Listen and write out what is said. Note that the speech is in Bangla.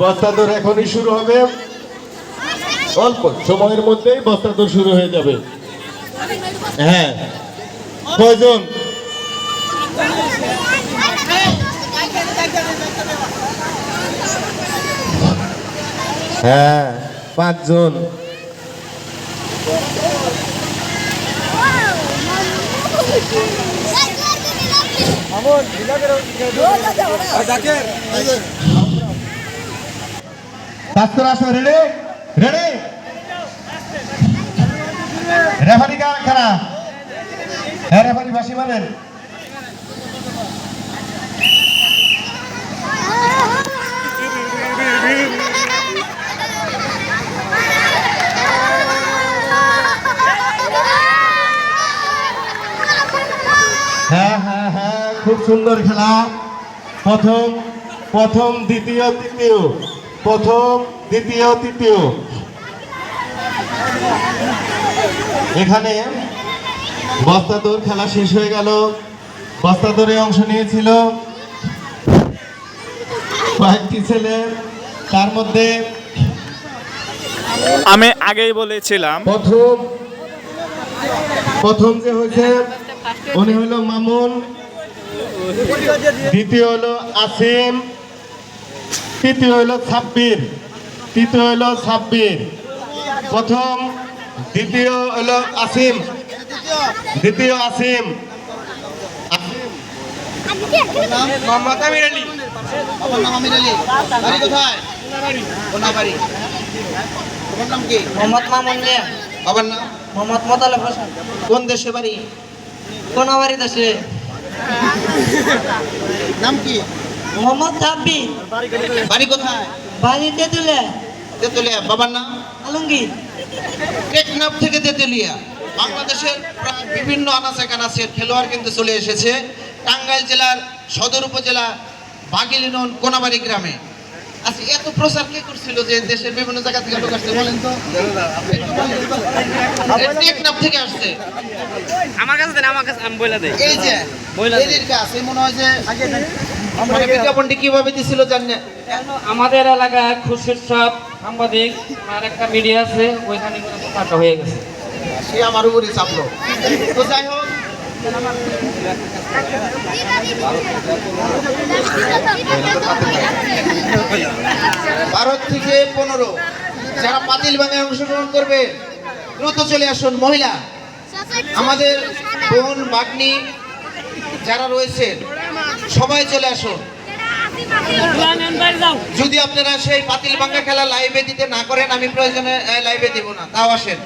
বস্তা দৌড় এখনই শুরু হবে। অল্প সময়ের মধ্যেই বস্তা দৌড় শুরু হয়ে যাবে। হ্যাঁ। কয়জন? হ্যাঁ পাঁচজন। ডাক্তার আসো রেডি রেডি রেফারি কা খানা হ্যাঁ রেফারি বাসি মারেন হ্যাঁ হ্যাঁ হ্যাঁ খুব সুন্দর খেলা। প্রথম প্রথম, দ্বিতীয়, তৃতীয়। প্রথম দ্বিতীয় তৃতীয়। এখানে বস্তা দৌড় খেলা শেষ হয়ে গেল। বস্তা দৌড়ে অংশ নিয়েছিল কয়েকটি ছেলে। তার মধ্যে আমি আগেই বলেছিলাম। প্রথম প্রথম যে হয়েছে উনি হলো মামুন। দ্বিতীয় হলো আসিম। তৃতীয় হলো ছাব্বির তৃতীয় হলো ছাব্বির প্রথম দ্বিতীয় হলো আসিম দ্বিতীয় আসিম মোহাম্মদ আমির আলী। আমার নাম আমির আলী। বাড়ি কোথায়? কোনাবাড়ি তোমার নাম কি? মোহাম্মদ মামুন মিয়া। বাবার নাম? মোহাম্মদ মোতালেব হোসেন কোন দেশে বাড়ি? দেশে। নাম কি? মোহাম্মদ বাড়ি কোথায়? বাড়িতে তুলে তেতুলিয়া বাবার নাম? আলমগীর। টেকনাফ থেকে তেতুলিয়া। বাংলাদেশের প্রায় বিভিন্ন আনাচে কানাচের খেলোয়াড় কিন্তু চলে এসেছে। টাঙ্গাইল জেলার সদর উপজেলা বাগিলিনন কোনাবাড়ি গ্রামে। আচ্ছা এত প্রচার কে করছিল যে দেশের বিভিন্ন জায়গা থেকে লোক আসছে বলেন তো? টেকনাফ থেকে আসছে। আমার কাছে দেন আমার কাছে আমি বলে দেই। এই যে বইলা এদের কাছে মনে হয় যে মানে বিজ্ঞাপনটি কীভাবে দিছিল জানেন আমাদের এলাকায় খুশির সাপ সাংবাদিক আর একটা মিডিয়া আছে ওইখানে প্রচারটা হয়ে গেছে। সে আমার উপরে চাপলো। তো যাই হোক। ভারত থেকে পনেরো যারা পাতিল ভাঙায় অংশগ্রহণ করবে দ্রুত চলে আসুন মহিলা। আমাদের বোন বাগনি যারা রয়েছে সবাই চলে আসুন। যদি আপনারা সেই পাতিল ভাঙ্গা খেলা লাইভে দিতে না করেন আমি প্রয়োজনে লাইভে দিব না। তাও আসেন।